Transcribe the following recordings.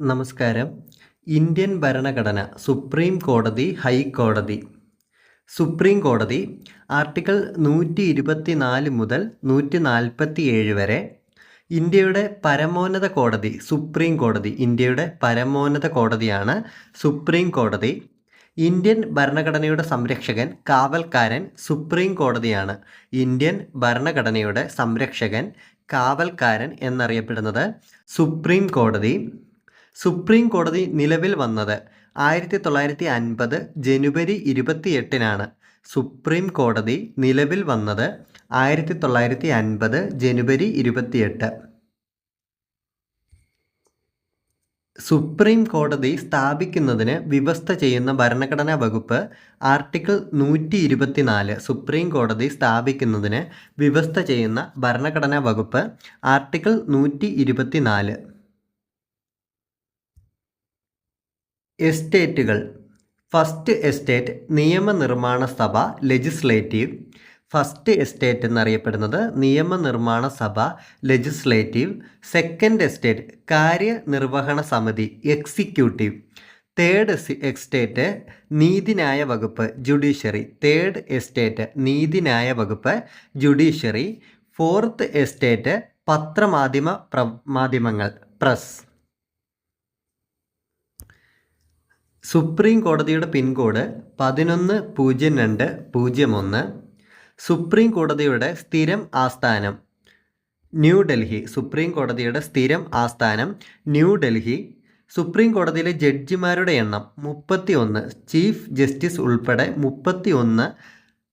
നമസ്കാരം. ഇന്ത്യൻ ഭരണഘടന സുപ്രീം കോടതി ഹൈക്കോടതി സുപ്രീം കോടതി ആർട്ടിക്കിൾ നൂറ്റി ഇരുപത്തി നാല് മുതൽ നൂറ്റി നാൽപ്പത്തി ഏഴ് വരെ ഇന്ത്യയുടെ പരമോന്നത കോടതി സുപ്രീം കോടതി ഇന്ത്യയുടെ പരമോന്നത കോടതിയാണ് സുപ്രീം കോടതി. ഇന്ത്യൻ ഭരണഘടനയുടെ സംരക്ഷകൻ കാവൽക്കാരൻ സുപ്രീം കോടതിയാണ്. ഇന്ത്യൻ ഭരണഘടനയുടെ സംരക്ഷകൻ കാവൽക്കാരൻ എന്നറിയപ്പെടുന്നത് സുപ്രീം കോടതി. സുപ്രീം കോടതി നിലവിൽ വന്നത് ആയിരത്തി തൊള്ളായിരത്തി അൻപത് ജനുവരി ഇരുപത്തിയെട്ടിനാണ്. സുപ്രീം കോടതി നിലവിൽ വന്നത് ആയിരത്തി തൊള്ളായിരത്തി അൻപത് ജനുവരി ഇരുപത്തിയെട്ട്. സുപ്രീം കോടതി സ്ഥാപിക്കുന്നതിന് വ്യവസ്ഥ ചെയ്യുന്ന ഭരണഘടനാ വകുപ്പ് ആർട്ടിക്കിൾ നൂറ്റി ഇരുപത്തിനാല് സുപ്രീം കോടതി സ്ഥാപിക്കുന്നതിന് വ്യവസ്ഥ ചെയ്യുന്ന ഭരണഘടനാ വകുപ്പ് ആർട്ടിക്കിൾ നൂറ്റി ഇരുപത്തിനാല് എസ്റ്റേറ്റുകൾ. ഫസ്റ്റ് എസ്റ്റേറ്റ് നിയമനിർമ്മാണ സഭ ലെജിസ്ലേറ്റീവ്. ഫസ്റ്റ് എസ്റ്റേറ്റ് എന്നറിയപ്പെടുന്നത് നിയമനിർമ്മാണ സഭ ലെജിസ്ലേറ്റീവ്. സെക്കൻഡ് എസ്റ്റേറ്റ് കാര്യനിർവഹണ സമിതി എക്സിക്യൂട്ടീവ്. തേർഡ് എസ്റ്റേറ്റ് നീതിന്യായ വകുപ്പ് ജുഡീഷ്യറി. തേർഡ് എസ്റ്റേറ്റ് നീതിന്യായ വകുപ്പ് ജുഡീഷ്യറി. ഫോർത്ത് എസ്റ്റേറ്റ് പത്രമാധ്യമ പ്ര മാധ്യമങ്ങൾ പ്രസ്. സുപ്രീം കോടതിയുടെ പിൻകോഡ് പതിനൊന്ന് പൂജ്യം രണ്ട് പൂജ്യം ഒന്ന്. സുപ്രീം കോടതിയുടെ സ്ഥിരം ആസ്ഥാനം ന്യൂഡൽഹി സുപ്രീം കോടതിയുടെ സ്ഥിരം ആസ്ഥാനം ന്യൂഡൽഹി സുപ്രീം കോടതിയിലെ ജഡ്ജിമാരുടെ എണ്ണം മുപ്പത്തി ഒന്ന് ചീഫ് ജസ്റ്റിസ് ഉൾപ്പെടെ മുപ്പത്തി ഒന്ന്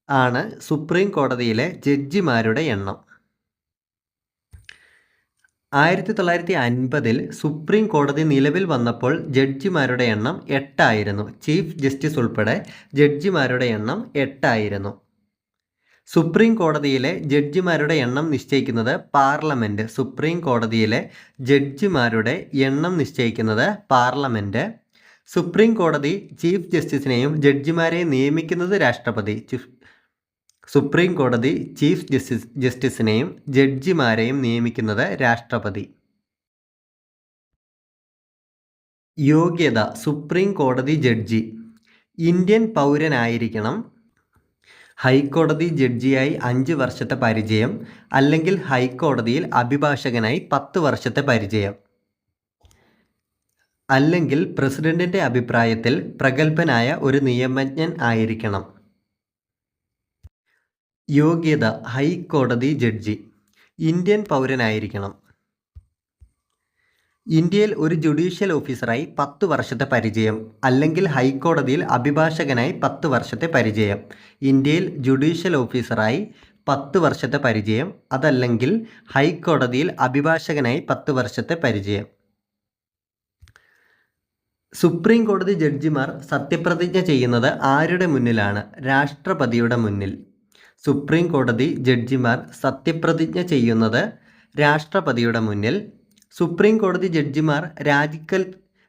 ആണ് സുപ്രീം കോടതിയിലെ ജഡ്ജിമാരുടെ എണ്ണം. ആയിരത്തി തൊള്ളായിരത്തി അൻപതിൽ സുപ്രീം കോടതി നിലവിൽ വന്നപ്പോൾ ജഡ്ജിമാരുടെ എണ്ണം എട്ടായിരുന്നു. ചീഫ് ജസ്റ്റിസ് ഉൾപ്പെടെ ജഡ്ജിമാരുടെ എണ്ണം എട്ടായിരുന്നു. സുപ്രീം കോടതിയിലെ ജഡ്ജിമാരുടെ എണ്ണം നിശ്ചയിക്കുന്നത് പാർലമെന്റ് സുപ്രീം കോടതിയിലെ ജഡ്ജിമാരുടെ എണ്ണം നിശ്ചയിക്കുന്നത് പാർലമെന്റ് സുപ്രീം കോടതി ചീഫ് ജസ്റ്റിസിനെയും ജഡ്ജിമാരെയും നിയമിക്കുന്നത് രാഷ്ട്രപതി. സുപ്രീം കോടതി ചീഫ് ജസ്റ്റിസ് ജസ്റ്റിസിനെയും ജഡ്ജിമാരെയും നിയമിക്കുന്നത് രാഷ്ട്രപതി. യോഗ്യത സുപ്രീം കോടതി ജഡ്ജി. ഇന്ത്യൻ പൗരനായിരിക്കണം. ഹൈക്കോടതി ജഡ്ജിയായി അഞ്ച് വർഷത്തെ പരിചയം അല്ലെങ്കിൽ ഹൈക്കോടതിയിൽ അഭിഭാഷകനായി പത്ത് വർഷത്തെ പരിചയം. അല്ലെങ്കിൽ പ്രസിഡന്റിന്റെ അഭിപ്രായത്തിൽ പ്രഗത്ഭനായ ഒരു നിയമജ്ഞൻ ആയിരിക്കണം. യോഗ്യത ഹൈക്കോടതി ജഡ്ജി. ഇന്ത്യൻ പൗരനായിരിക്കണം. ഇന്ത്യയിൽ ഒരു ജുഡീഷ്യൽ ഓഫീസറായി പത്ത് വർഷത്തെ പരിചയം അല്ലെങ്കിൽ ഹൈക്കോടതിയിൽ അഭിഭാഷകനായി പത്ത് വർഷത്തെ പരിചയം. ഇന്ത്യയിൽ ജുഡീഷ്യൽ ഓഫീസറായി പത്ത് വർഷത്തെ പരിചയം അതല്ലെങ്കിൽ ഹൈക്കോടതിയിൽ അഭിഭാഷകനായി പത്ത് വർഷത്തെ പരിചയം. സുപ്രീം കോടതി ജഡ്ജിമാർ സത്യപ്രതിജ്ഞ ചെയ്യുന്നത് ആരുടെ മുന്നിലാണ്? രാഷ്ട്രപതിയുടെ മുന്നിൽ. സുപ്രീം കോടതി ജഡ്ജിമാർ സത്യപ്രതിജ്ഞ ചെയ്യുന്നത് രാഷ്ട്രപതിയുടെ മുന്നിൽ. സുപ്രീം കോടതി ജഡ്ജിമാർ രാജിക്കൽ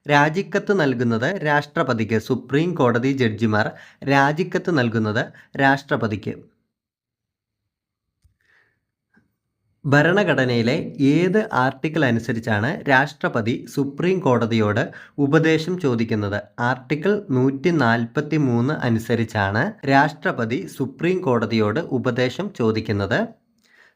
രാജിക്കത്ത് നൽകുന്നത് രാഷ്ട്രപതിക്ക്. സുപ്രീം കോടതി ജഡ്ജിമാർ രാജിക്കത്ത് നൽകുന്നത് രാഷ്ട്രപതിക്ക്. ഭരണഘടനയിലെ ഏത് ആർട്ടിക്കിൾ അനുസരിച്ചാണ് രാഷ്ട്രപതി സുപ്രീം കോടതിയോട് ഉപദേശം ചോദിക്കുന്നത്? ആർട്ടിക്കിൾ നൂറ്റി നാൽപ്പത്തി മൂന്ന് അനുസരിച്ചാണ് രാഷ്ട്രപതി സുപ്രീം കോടതിയോട് ഉപദേശം ചോദിക്കുന്നത്.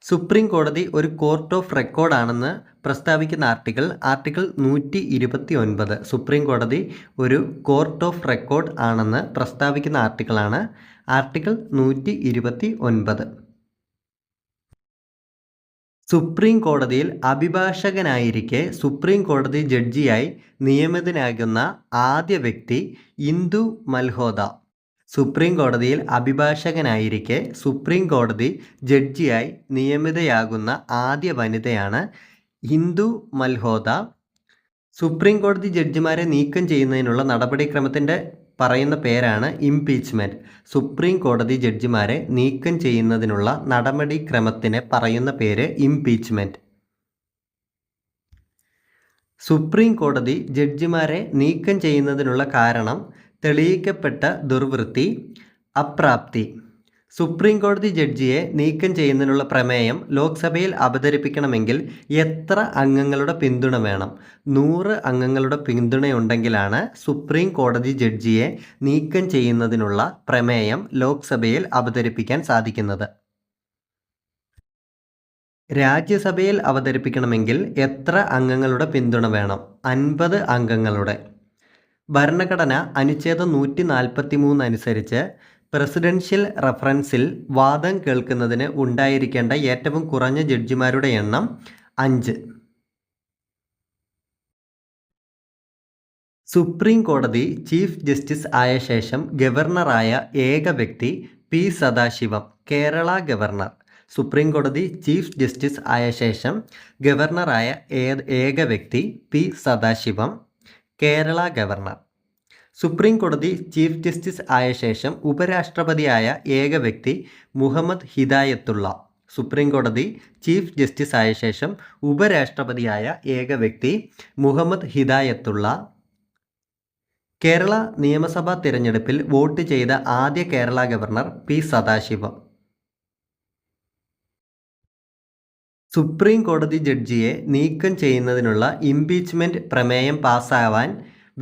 സുപ്രീം കോടതി ഒരു കോർട്ട് ഓഫ് റെക്കോർഡാണെന്ന് പ്രസ്താവിക്കുന്ന ആർട്ടിക്കിൾ ആർട്ടിക്കിൾ നൂറ്റി ഇരുപത്തി ഒൻപത് സുപ്രീം കോടതി ഒരു കോർട്ട് ഓഫ് റെക്കോർഡ് ആണെന്ന് പ്രസ്താവിക്കുന്ന ആർട്ടിക്കിളാണ് ആർട്ടിക്കിൾ നൂറ്റി ഇരുപത്തി ഒൻപത് സുപ്രീം കോടതിയിൽ അഭിഭാഷകനായിരിക്കെ സുപ്രീം കോടതി ജഡ്ജിയായി നിയമിതനാകുന്ന ആദ്യ വ്യക്തി ഇന്ദു മൽഹോദ. സുപ്രീം കോടതിയിൽ അഭിഭാഷകനായിരിക്കെ സുപ്രീം കോടതി ജഡ്ജിയായി നിയമിതയാകുന്ന ആദ്യ വനിതയാണ് ഹിന്ദു മൽഹോദ. സുപ്രീം കോടതി ജഡ്ജിമാരെ നീക്കം ചെയ്യുന്നതിനുള്ള നടപടിക്രമത്തിന്റെ പറയുന്ന പേരാണ് ഇംപീച്ച്മെന്റ് സുപ്രീം കോടതി ജഡ്ജിമാരെ നീക്കം ചെയ്യുന്നതിനുള്ള നടപടിക്രമത്തിന് പറയുന്ന പേര് ഇംപീച്ച്മെന്റ് സുപ്രീം കോടതി ജഡ്ജിമാരെ നീക്കം ചെയ്യുന്നതിനുള്ള കാരണം തെളിയിക്കപ്പെട്ട ദുർവൃത്തി അപ്രാപ്തി. സുപ്രീം കോടതി ജഡ്ജിയെ നീക്കം ചെയ്യുന്നതിനുള്ള പ്രമേയം ലോക്സഭയിൽ അവതരിപ്പിക്കണമെങ്കിൽ എത്ര അംഗങ്ങളുടെ പിന്തുണ വേണം? നൂറ് അംഗങ്ങളുടെ പിന്തുണയുണ്ടെങ്കിലാണ് സുപ്രീം കോടതി ജഡ്ജിയെ നീക്കം ചെയ്യുന്നതിനുള്ള പ്രമേയം ലോക്സഭയിൽ അവതരിപ്പിക്കാൻ സാധിക്കുന്നത്. രാജ്യസഭയിൽ അവതരിപ്പിക്കണമെങ്കിൽ എത്ര അംഗങ്ങളുടെ പിന്തുണ വേണം? അൻപത് അംഗങ്ങളുടെ. ഭരണഘടന അനുച്ഛേദം നൂറ്റി നാൽപ്പത്തി മൂന്ന് അനുസരിച്ച് പ്രസിഡൻഷ്യൽ റഫറൻസിൽ വാദം കേൾക്കുന്നതിന് ഉണ്ടായിരിക്കേണ്ട ഏറ്റവും കുറഞ്ഞ ജഡ്ജിമാരുടെ എണ്ണം അഞ്ച്. സുപ്രീം കോടതി ചീഫ് ജസ്റ്റിസ് ആയ ശേഷം ഗവർണറായ ഏക വ്യക്തി P Sadasivam Kerala governor. Supreme കോടതി ചീഫ് ജസ്റ്റിസ് ആയ ശേഷം ഗവർണറായ ഏക വ്യക്തി P Sadasivam Kerala governor. Supreme കോടതി ചീഫ് ജസ്റ്റിസ് ആയ ശേഷം ഉപരാഷ്ട്രപതിയായ ഏക വ്യക്തി മുഹമ്മദ് ഹിദായത്തുള്ള. സുപ്രീം കോടതി ചീഫ് ജസ്റ്റിസ് ആയ ശേഷം ഉപരാഷ്ട്രപതിയായ ഏക വ്യക്തി മുഹമ്മദ് ഹിദായത്തുള്ള. കേരള നിയമസഭാ തിരഞ്ഞെടുപ്പിൽ വോട്ട് ചെയ്ത ആദ്യ Kerala governor P Sadasivam. Supreme കോടതി ജഡ്ജിയെ നീക്കം ചെയ്യുന്നതിനുള്ള ഇംപീച്ച്മെന്റ് പ്രമേയം പാസ്സാവാൻ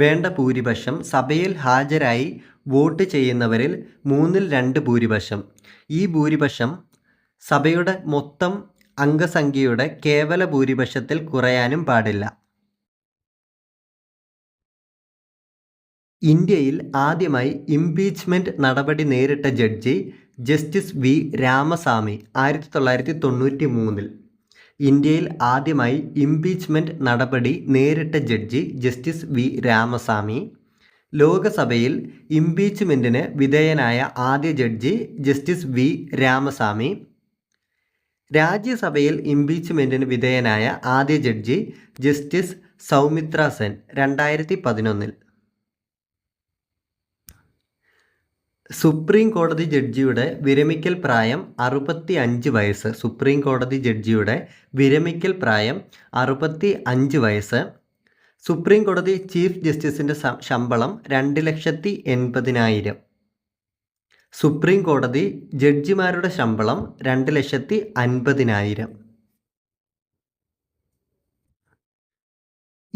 വേണ്ട ഭൂരിപക്ഷം സഭയിൽ ഹാജരായി വോട്ട് ചെയ്യുന്നവരിൽ മൂന്നിൽ രണ്ട് ഭൂരിപക്ഷം. ഈ ഭൂരിപക്ഷം സഭയുടെ മൊത്തം അംഗസംഖ്യയുടെ കേവല ഭൂരിപക്ഷത്തിൽ കുറയാനും പാടില്ല. ഇന്ത്യയിൽ ആദ്യമായി ഇംപീച്ച്മെന്റ് നടപടി നേരിട്ട ജഡ്ജി ജസ്റ്റിസ് വി രാമസ്വാമി ആയിരത്തി തൊള്ളായിരത്തി തൊണ്ണൂറ്റി മൂന്നിൽ. ഇന്ത്യയിൽ ആദ്യമായി ഇംപീച്ച്മെന്റ് നടപടി നേരിട്ട ജഡ്ജി ജസ്റ്റിസ് വി രാമസ്വാമി. ലോകസഭയിൽ ഇംപീച്ച്മെന്റിന് വിധേയനായ ആദ്യ ജഡ്ജി ജസ്റ്റിസ് വി രാമസ്വാമി. രാജ്യസഭയിൽ ഇംപീച്ച്മെന്റിന് വിധേയനായ ആദ്യ ജഡ്ജി ജസ്റ്റിസ് സൗമിത്ര സെൻ രണ്ടായിരത്തി പതിനൊന്നിൽ. സുപ്രീം കോടതി ജഡ്ജിയുടെ വിരമിക്കൽ പ്രായം അറുപത്തി അഞ്ച് വയസ്സ്. സുപ്രീം കോടതി ജഡ്ജിയുടെ വിരമിക്കൽ പ്രായം അറുപത്തി അഞ്ച് വയസ്സ്. സുപ്രീം കോടതി ചീഫ് ജസ്റ്റിസിന്റെ ശമ്പളം രണ്ട് ലക്ഷത്തി എൺപതിനായിരം സുപ്രീം കോടതി ജഡ്ജിമാരുടെ ശമ്പളം രണ്ട് ലക്ഷത്തി അൻപതിനായിരം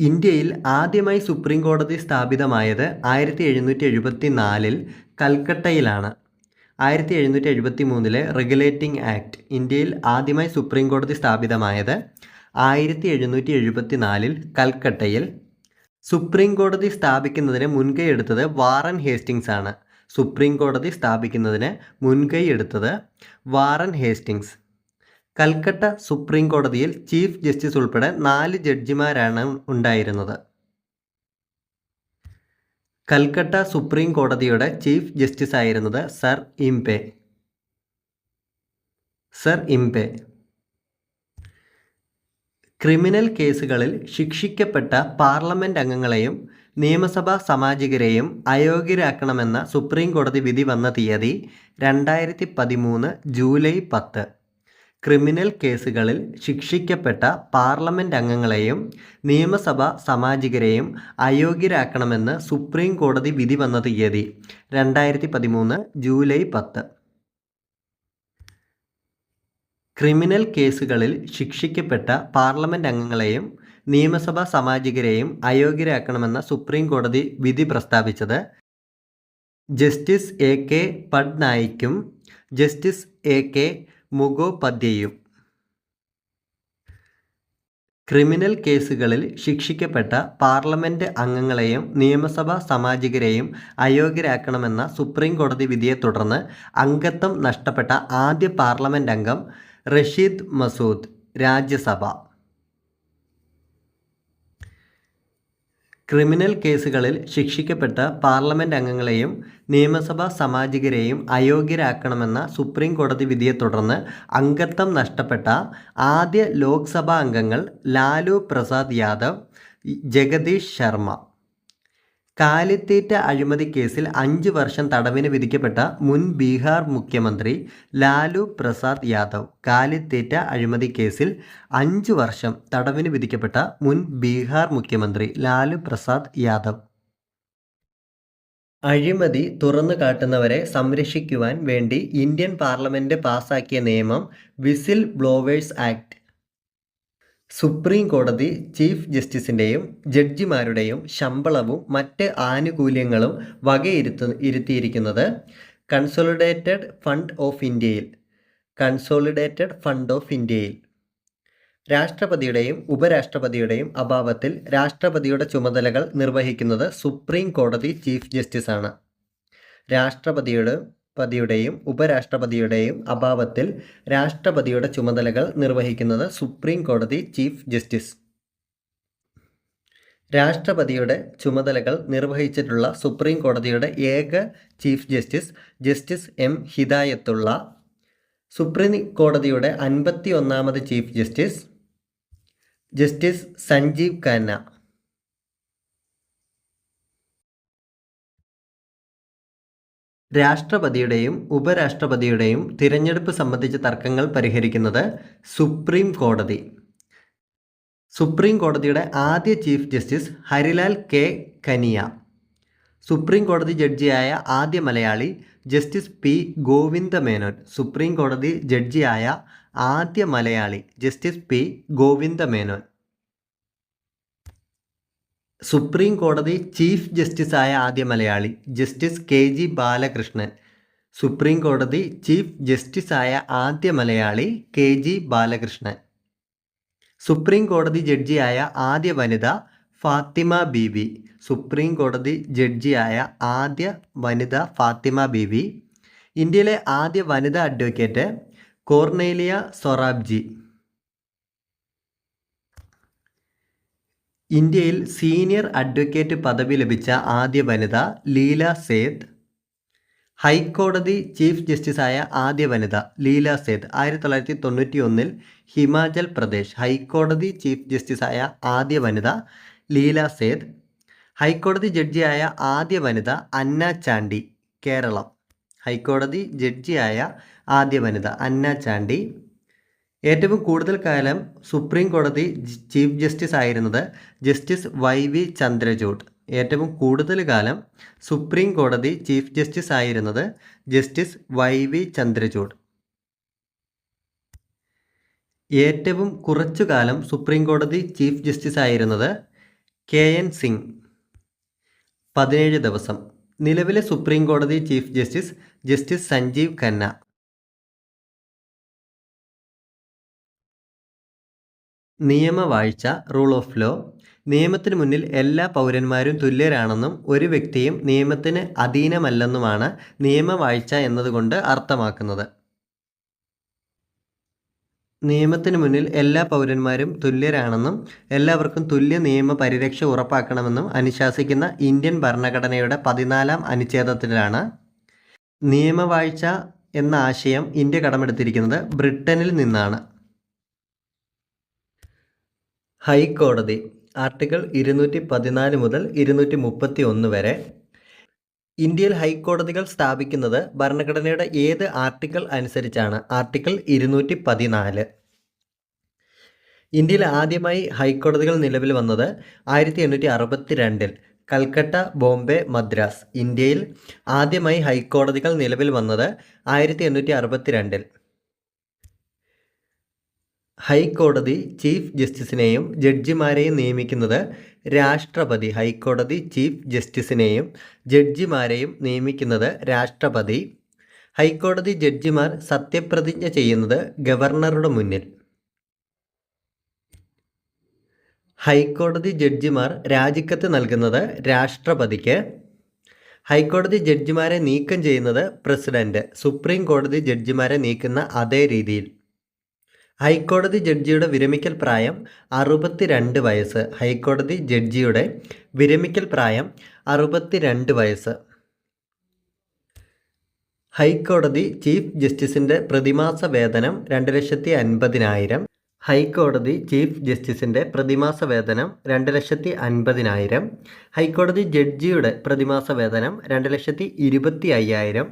ഇന്ത്യയിൽ ആദ്യമായി സുപ്രീം കോടതി സ്ഥാപിതമായത് ആയിരത്തി എഴുന്നൂറ്റി എഴുപത്തി നാലിൽ കൽക്കട്ടയിലാണ്. ആയിരത്തി എഴുന്നൂറ്റി എഴുപത്തി മൂന്നിലെ റെഗുലേറ്റിംഗ് ആക്ട് ഇന്ത്യയിൽ ആദ്യമായി സുപ്രീം കോടതി സ്ഥാപിതമായത് ആയിരത്തി എഴുന്നൂറ്റി എഴുപത്തി നാലിൽ കൽക്കട്ടയിൽ. സുപ്രീം കോടതി സ്ഥാപിക്കുന്നതിന് മുൻകൈ എടുത്തത് വാറൻ ഹേസ്റ്റിങ്സ് ആണ്. സുപ്രീം കോടതി സ്ഥാപിക്കുന്നതിന് മുൻകൈ എടുത്തത് വാറൻ ഹേസ്റ്റിങ്സ് കൽക്കട്ട സുപ്രീം കോടതിയിൽ ചീഫ് ജസ്റ്റിസ് ഉൾപ്പെടെ നാല് ജഡ്ജിമാരാണ് ഉണ്ടായിരുന്നത്. കൽക്കട്ട സുപ്രീം കോടതിയുടെ ചീഫ് ജസ്റ്റിസ് ആയിരുന്നത് sir Impey. Sir Impey. Criminal കേസുകളിൽ ശിക്ഷിക്കപ്പെട്ട പാർലമെന്റ് അംഗങ്ങളെയും നിയമസഭാ സാമാജികരെയും അയോഗ്യരാക്കണമെന്ന സുപ്രീം കോടതി വിധി വന്ന തീയതി രണ്ടായിരത്തി പതിമൂന്ന് ജൂലൈ പത്ത്. ക്രിമിനൽ കേസുകളിൽ ശിക്ഷിക്കപ്പെട്ട പാർലമെന്റ് അംഗങ്ങളെയും നിയമസഭാ സാമാജികരെയും അയോഗ്യരാക്കണമെന്ന് സുപ്രീം കോടതി വിധി വന്ന തീയതി രണ്ടായിരത്തി പതിമൂന്ന് ജൂലൈ പത്ത്. ക്രിമിനൽ കേസുകളിൽ ശിക്ഷിക്കപ്പെട്ട പാർലമെന്റ് അംഗങ്ങളെയും നിയമസഭാ സാമാജികരെയും അയോഗ്യരാക്കണമെന്ന സുപ്രീം കോടതി വിധി പ്രസ്താവിച്ചത് ജസ്റ്റിസ് എ കെ പട്നായിക്കും ജസ്റ്റിസ് എ കെ മുഖോപാധ്യായും. ക്രിമിനൽ കേസുകളിൽ ശിക്ഷിക്കപ്പെട്ട പാർലമെന്റ് അംഗങ്ങളെയും നിയമസഭാ സാമാജികരെയും അയോഗ്യരാക്കണമെന്ന സുപ്രീം കോടതി വിധിയെ തുടർന്ന് അംഗത്വം നഷ്ടപ്പെട്ട ആദ്യ പാർലമെന്റ് അംഗം റഷീദ് മസൂദ് രാജ്യസഭ. ക്രിമിനൽ കേസുകളിൽ ശിക്ഷിക്കപ്പെട്ട പാർലമെന്റ് അംഗങ്ങളെയും നിയമസഭാ സാമാജികരെയും അയോഗ്യരാക്കണമെന്ന സുപ്രീം കോടതി വിധിയെ തുടർന്ന് അംഗത്വം നഷ്ടപ്പെട്ട ആദ്യ ലോക്സഭാ അംഗങ്ങൾ ലാലു പ്രസാദ് യാദവ് ജഗദീഷ് ശർമ്മ. കാലിത്തീറ്റ അഴിമതി കേസിൽ അഞ്ച് വർഷം തടവിന് വിധിക്കപ്പെട്ട മുൻ ബീഹാർ മുഖ്യമന്ത്രി ലാലു പ്രസാദ് യാദവ് കാലിത്തീറ്റ അഴിമതി കേസിൽ അഞ്ച് വർഷം തടവിന് വിധിക്കപ്പെട്ട മുൻ ബീഹാർ മുഖ്യമന്ത്രി ലാലു പ്രസാദ് യാദവ്. അഴിമതി തുറന്നു കാട്ടുന്നവരെ സംരക്ഷിക്കുവാൻ വേണ്ടി ഇന്ത്യൻ പാർലമെന്റ് പാസാക്കിയ നിയമം വിസിൽ ബ്ലോവേഴ്സ് ആക്ട് സുപ്രീം കോടതി ചീഫ് ജസ്റ്റിസിന്റെയും ജഡ്ജിമാരുടെയും ശമ്പളവും മറ്റ് ആനുകൂല്യങ്ങളും വകയിരുത്തു ഇരുത്തിയിരിക്കുന്നത് കൺസോളിഡേറ്റഡ് ഫണ്ട് ഓഫ് ഇന്ത്യയിൽ കൺസോളിഡേറ്റഡ് ഫണ്ട് ഓഫ് ഇന്ത്യയിൽ. രാഷ്ട്രപതിയുടെയും ഉപരാഷ്ട്രപതിയുടെയും അഭാവത്തിൽ രാഷ്ട്രപതിയുടെ ചുമതലകൾ നിർവഹിക്കുന്നത് സുപ്രീം കോടതി ചീഫ് ജസ്റ്റിസാണ്. രാഷ്ട്രപതിയുടെ പതിയുടെയും ഉപരാഷ്ട്രപതിയുടെയും അഭാവത്തിൽ രാഷ്ട്രപതിയുടെ ചുമതലകൾ നിർവഹിക്കുന്നത് സുപ്രീം കോടതി ചീഫ് ജസ്റ്റിസ്. രാഷ്ട്രപതിയുടെ ചുമതലകൾ നിർവഹിച്ചിട്ടുള്ള സുപ്രീം കോടതിയുടെ ഏക chief justice justice M Hidayatullah supreme കോടതിയുടെ അൻപത്തി ഒന്നാമത് chief justice justice Sanjiv Khanna. രാഷ്ട്രപതിയുടെയും ഉപരാഷ്ട്രപതിയുടെയും തിരഞ്ഞെടുപ്പ് സംബന്ധിച്ച തർക്കങ്ങൾ പരിഹരിക്കുന്നത് സുപ്രീം കോടതി. സുപ്രീം കോടതിയുടെ ആദ്യ chief justice Harilal K. Kania. Supreme കോടതി ജഡ്ജിയായ ആദ്യ Malayali justice P. Govinda Menon supreme കോടതി ജഡ്ജിയായ ആദ്യ Malayali justice P. Govinda Menon supreme കോടതി ചീഫ് ജസ്റ്റിസായ ആദ്യ Malayali justice K G Balakrishnan supreme കോടതി ചീഫ് ജസ്റ്റിസായ ആദ്യ Malayali K G Balakrishnan supreme കോടതി ജഡ്ജിയായ ആദ്യ വനിത ഫാത്തിമ ബീവി സുപ്രീം കോടതി ജഡ്ജിയായ ആദ്യ വനിത ഫാത്തിമ ബീവി ഇന്ത്യയിലെ ആദ്യ വനിതാ അഡ്വക്കേറ്റ് കോർണേലിയ സൊറാബ്ജി ഇന്ത്യയിൽ സീനിയർ അഡ്വക്കേറ്റ് പദവി ലഭിച്ച ആദ്യ വനിത ലീല സേത് ഹൈക്കോടതി ചീഫ് ജസ്റ്റിസായ ആദ്യ വനിത ലീല സേത് ആയിരത്തി തൊള്ളായിരത്തി തൊണ്ണൂറ്റി ഒന്നിൽ ഹിമാചൽ പ്രദേശ് ഹൈക്കോടതി ചീഫ് ജസ്റ്റിസായ ആദ്യ വനിത ലീല സേത് ഹൈക്കോടതി ജഡ്ജിയായ ആദ്യ വനിത അന്ന ചാണ്ടി കേരളം. ഹൈക്കോടതി ജഡ്ജിയായ ആദ്യ വനിത അന്ന ചാണ്ടി. ഏറ്റവും കൂടുതൽ കാലം സുപ്രീം കോടതി ചീഫ് ജസ്റ്റിസ് ആയിരുന്നത് ജസ്റ്റിസ് വൈ വി ചന്ദ്രചൂഡ്. ഏറ്റവും കൂടുതൽ കാലം സുപ്രീം കോടതി ചീഫ് ജസ്റ്റിസ് ആയിരുന്നത് ജസ്റ്റിസ് വൈ വി ചന്ദ്രചൂഡ്. ഏറ്റവും കുറച്ചു കാലം സുപ്രീം കോടതി ചീഫ് ജസ്റ്റിസ് ആയിരുന്നത് കെ എൻ സിംഗ്. പതിനേഴ് ദിവസം. നിലവിലെ സുപ്രീം കോടതി chief justice justice Sanjiv Khanna. നിയമവാഴ്ച റൂൾ ഓഫ് ലോ നിയമത്തിന് മുന്നിൽ എല്ലാ പൗരന്മാരും തുല്യരാണെന്നും ഒരു വ്യക്തിയും നിയമത്തിന് അധീനമല്ലെന്നുമാണ് നിയമവാഴ്ച എന്നതുകൊണ്ട് അർത്ഥമാക്കുന്നത്. നിയമത്തിന് മുന്നിൽ എല്ലാ പൗരന്മാരും തുല്യരാണെന്നും എല്ലാവർക്കും തുല്യ നിയമ പരിരക്ഷ ഉറപ്പാക്കണമെന്നും അനുശാസിക്കുന്ന ഇന്ത്യൻ ഭരണഘടനയുടെ പതിനാലാം അനുച്ഛേദത്തിലാണ് നിയമവാഴ്ച എന്ന ആശയം ഇന്ത്യ കടമെടുത്തിരിക്കുന്നത് ബ്രിട്ടനിൽ നിന്നാണ്. ഹൈക്കോടതി ആർട്ടിക്കിൾ ഇരുന്നൂറ്റി പതിനാല് മുതൽ ഇരുന്നൂറ്റി മുപ്പത്തി ഒന്ന് വരെ ഇന്ത്യയിൽ ഹൈക്കോടതികൾ സ്ഥാപിക്കുന്നത് ഭരണഘടനയുടെ ഏത് ആർട്ടിക്കിൾ അനുസരിച്ചാണ്? ആർട്ടിക്കിൾ ഇരുന്നൂറ്റി പതിനാല് ഇന്ത്യയിൽ ആദ്യമായി ഹൈക്കോടതികൾ നിലവിൽ വന്നത് ആയിരത്തി എണ്ണൂറ്റി അറുപത്തി രണ്ടിൽ കൽക്കട്ട ബോംബെ മദ്രാസ്. ഇന്ത്യയിൽ ആദ്യമായി ഹൈക്കോടതികൾ നിലവിൽ വന്നത് ആയിരത്തി എണ്ണൂറ്റി അറുപത്തി രണ്ടിൽ ഹൈക്കോടതി ചീഫ് ജസ്റ്റിസിനെയും ജഡ്ജിമാരെയും നിയമിക്കുന്നത് രാഷ്ട്രപതി. ഹൈക്കോടതി ചീഫ് ജസ്റ്റിസിനെയും ജഡ്ജിമാരെയും നിയമിക്കുന്നത് രാഷ്ട്രപതി. ഹൈക്കോടതി ജഡ്ജിമാർ സത്യപ്രതിജ്ഞ ചെയ്യുന്നത് ഗവർണറുടെ മുന്നിൽ. ഹൈക്കോടതി ജഡ്ജിമാർ രാജിക്കത്ത് നൽകുന്നത് രാഷ്ട്രപതിക്ക്. ഹൈക്കോടതി ജഡ്ജിമാരെ നീക്കം ചെയ്യുന്നത് പ്രസിഡന്റ്. സുപ്രീം കോടതി ജഡ്ജിമാരെ നീക്കുന്ന അതേ രീതിയിൽ. ഹൈക്കോടതി ജഡ്ജിയുടെ വിരമിക്കൽ പ്രായം അറുപത്തിരണ്ട് വയസ്സ്. ഹൈക്കോടതി ജഡ്ജിയുടെ വിരമിക്കൽ പ്രായം അറുപത്തിരണ്ട് വയസ്സ്. ഹൈക്കോടതി ചീഫ് ജസ്റ്റിസിന്റെ പ്രതിമാസ വേതനം രണ്ട് ലക്ഷത്തി അൻപതിനായിരം ഹൈക്കോടതി ചീഫ് ജസ്റ്റിസിന്റെ പ്രതിമാസ വേതനം രണ്ട് ലക്ഷത്തി അൻപതിനായിരം ഹൈക്കോടതി ജഡ്ജിയുടെ പ്രതിമാസ വേതനം രണ്ട് ലക്ഷത്തി ഇരുപത്തി അയ്യായിരം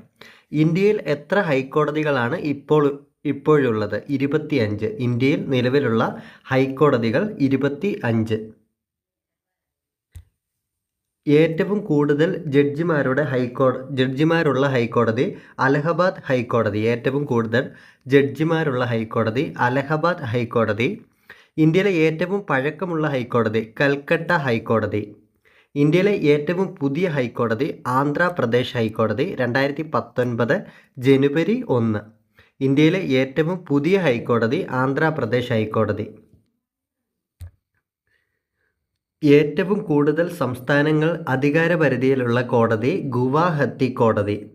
ഇന്ത്യയിൽ എത്ര ഹൈക്കോടതികളാണ് ഇപ്പോൾ ഇപ്പോഴുള്ളത് ഇരുപത്തിയഞ്ച്. ഇന്ത്യയിൽ നിലവിലുള്ള ഹൈക്കോടതികൾ ഇരുപത്തി അഞ്ച് ഏറ്റവും കൂടുതൽ ജഡ്ജിമാരുടെ ഹൈക്കോട ജഡ്ജിമാരുള്ള ഹൈക്കോടതി അലഹബാദ് ഹൈക്കോടതി. ഏറ്റവും കൂടുതൽ ജഡ്ജിമാരുള്ള ഹൈക്കോടതി അലഹബാദ് ഹൈക്കോടതി. ഇന്ത്യയിലെ ഏറ്റവും പഴക്കമുള്ള ഹൈക്കോടതി കൽക്കട്ട ഹൈക്കോടതി. ഇന്ത്യയിലെ ഏറ്റവും പുതിയ ഹൈക്കോടതി ആന്ധ്രാപ്രദേശ് ഹൈക്കോടതി. രണ്ടായിരത്തി പത്തൊൻപത് ജനുവരി ഒന്ന്. ഇന്ത്യയിലെ ഏറ്റവും പുതിയ ഹൈക്കോടതി ആന്ധ്രാപ്രദേശ് ഹൈക്കോടതി. ഏറ്റവും കൂടുതൽ സംസ്ഥാനങ്ങൾ അധികാരപരിധിയിലുള്ള കോടതി ഗുവാഹത്തി കോടതി.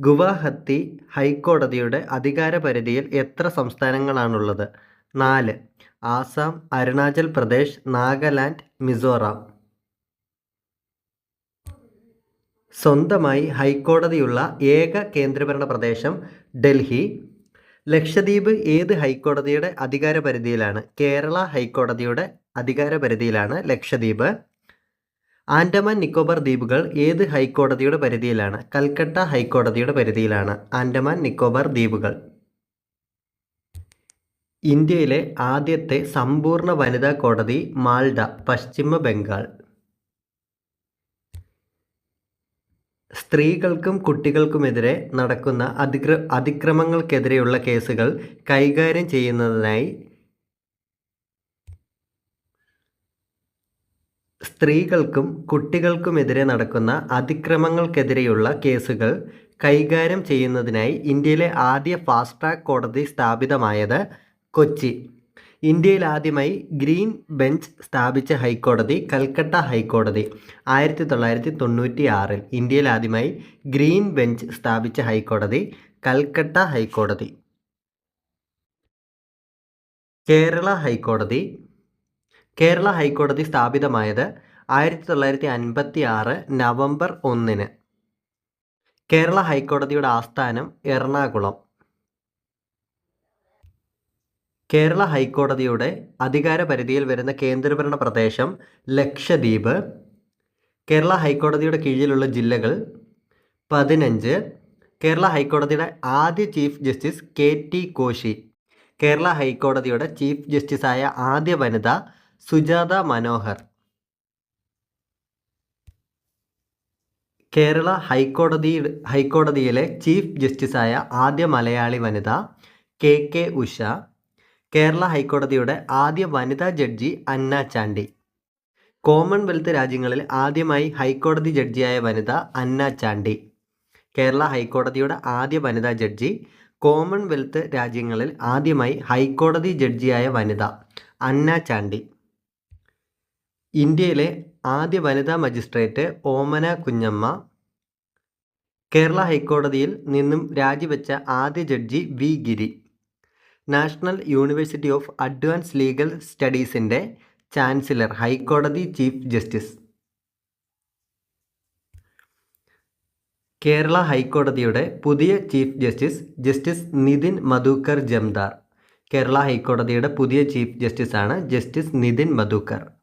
ഗുവാഹത്തി ഹൈക്കോടതിയുടെ അധികാരപരിധിയിൽ എത്ര സംസ്ഥാനങ്ങളാണുള്ളത്? നാല്. ആസാം അരുണാചൽ പ്രദേശ് നാഗാലാൻഡ് മിസോറാം. സ്വന്തമായി ഹൈക്കോടതിയുള്ള ഏക കേന്ദ്രഭരണ പ്രദേശം ഡൽഹി. ലക്ഷദ്വീപ് ഏത് ഹൈക്കോടതിയുടെ അധികാര പരിധിയിലാണ് കേരള ഹൈക്കോടതിയുടെ അധികാര പരിധിയിലാണ് ലക്ഷദ്വീപ്. ആൻഡമാൻ നിക്കോബാർ ദ്വീപുകൾ ഏത് ഹൈക്കോടതിയുടെ പരിധിയിലാണ്? കൽക്കട്ട ഹൈക്കോടതിയുടെ പരിധിയിലാണ് ആൻഡമാൻ നിക്കോബാർ ദ്വീപുകൾ. ഇന്ത്യയിലെ ആദ്യത്തെ സമ്പൂർണ വനിതാ കോടതി മാൾഡ പശ്ചിമ ബംഗാൾ സ്ത്രീകൾക്കും കുട്ടികൾക്കുമെതിരെ നടക്കുന്ന അതിക്ര അതിക്രമങ്ങൾക്കെതിരെയുള്ള കേസുകൾ കൈകാര്യം ചെയ്യുന്നതിനായി സ്ത്രീകൾക്കും കുട്ടികൾക്കുമെതിരെ നടക്കുന്ന അതിക്രമങ്ങൾക്കെതിരെയുള്ള കേസുകൾ കൈകാര്യം ചെയ്യുന്നതിനായി ഇന്ത്യയിലെ ആദ്യ ഫാസ്റ്റ് ട്രാക്ക് കോടതി സ്ഥാപിതമായത് കൊച്ചി. ഇന്ത്യയിൽ ആദ്യമായി ഗ്രീൻ ബെഞ്ച് സ്ഥാപിച്ച ഹൈക്കോടതി കൽക്കട്ട ഹൈക്കോടതി. ആയിരത്തി തൊള്ളായിരത്തി തൊണ്ണൂറ്റി ആറിൽ ഇന്ത്യയിൽ ആദ്യമായി ഗ്രീൻ ബെഞ്ച് സ്ഥാപിച്ച ഹൈക്കോടതി കൽക്കട്ട ഹൈക്കോടതി. കേരള ഹൈക്കോടതി. കേരള ഹൈക്കോടതി സ്ഥാപിതമായത് ആയിരത്തി തൊള്ളായിരത്തി അൻപത്തി ആറ് നവംബർ ഒന്നിന്. കേരള ഹൈക്കോടതിയുടെ ആസ്ഥാനം എറണാകുളം. കേരള ഹൈക്കോടതിയുടെ അധികാരപരിധിയിൽ വരുന്ന കേന്ദ്രഭരണ പ്രദേശം ലക്ഷദ്വീപ് കേരള ഹൈക്കോടതിയുടെ കീഴിലുള്ള ജില്ലകൾ പതിനഞ്ച് കേരള ഹൈക്കോടതിയുടെ ആദ്യ chief justice K T Koshy Kerala ഹൈക്കോടതിയുടെ ചീഫ് ജസ്റ്റിസായ ആദ്യ വനിത സുജാത മനോഹർ. കേരള ഹൈക്കോടതി ഹൈക്കോടതിയിലെ ചീഫ് ജസ്റ്റിസായ ആദ്യ മലയാളി വനിത കെ കെ ഉഷ കേരള ഹൈക്കോടതിയുടെ ആദ്യ വനിതാ ജഡ്ജി അന്ന ചാണ്ടി. കോമൺവെൽത്ത് രാജ്യങ്ങളിൽ ആദ്യമായി ഹൈക്കോടതി ജഡ്ജിയായ വനിത അന്ന ചാണ്ടി. കേരള ഹൈക്കോടതിയുടെ ആദ്യ വനിതാ ജഡ്ജി കോമൺവെൽത്ത് രാജ്യങ്ങളിൽ ആദ്യമായി ഹൈക്കോടതി ജഡ്ജിയായ വനിത അന്ന ചാണ്ടി. ഇന്ത്യയിലെ ആദ്യ വനിതാ മജിസ്ട്രേറ്റ് ഓമന കുഞ്ഞമ്മ. കേരള ഹൈക്കോടതിയിൽ നിന്നും രാജിവെച്ച ആദ്യ judge V Giri. National university of advance legal സ്റ്റഡീസിന്റെ chancellor ഹൈക്കോടതി ചീഫ് ജസ്റ്റിസ്. കേരള ഹൈക്കോടതിയുടെ പുതിയ chief justice justice Nitin Madhukar Jamdar. Kerala ഹൈക്കോടതിയുടെ പുതിയ ചീഫ് ജസ്റ്റിസാണ് ജസ്റ്റിസ് നിതിൻ മധുക്കർ.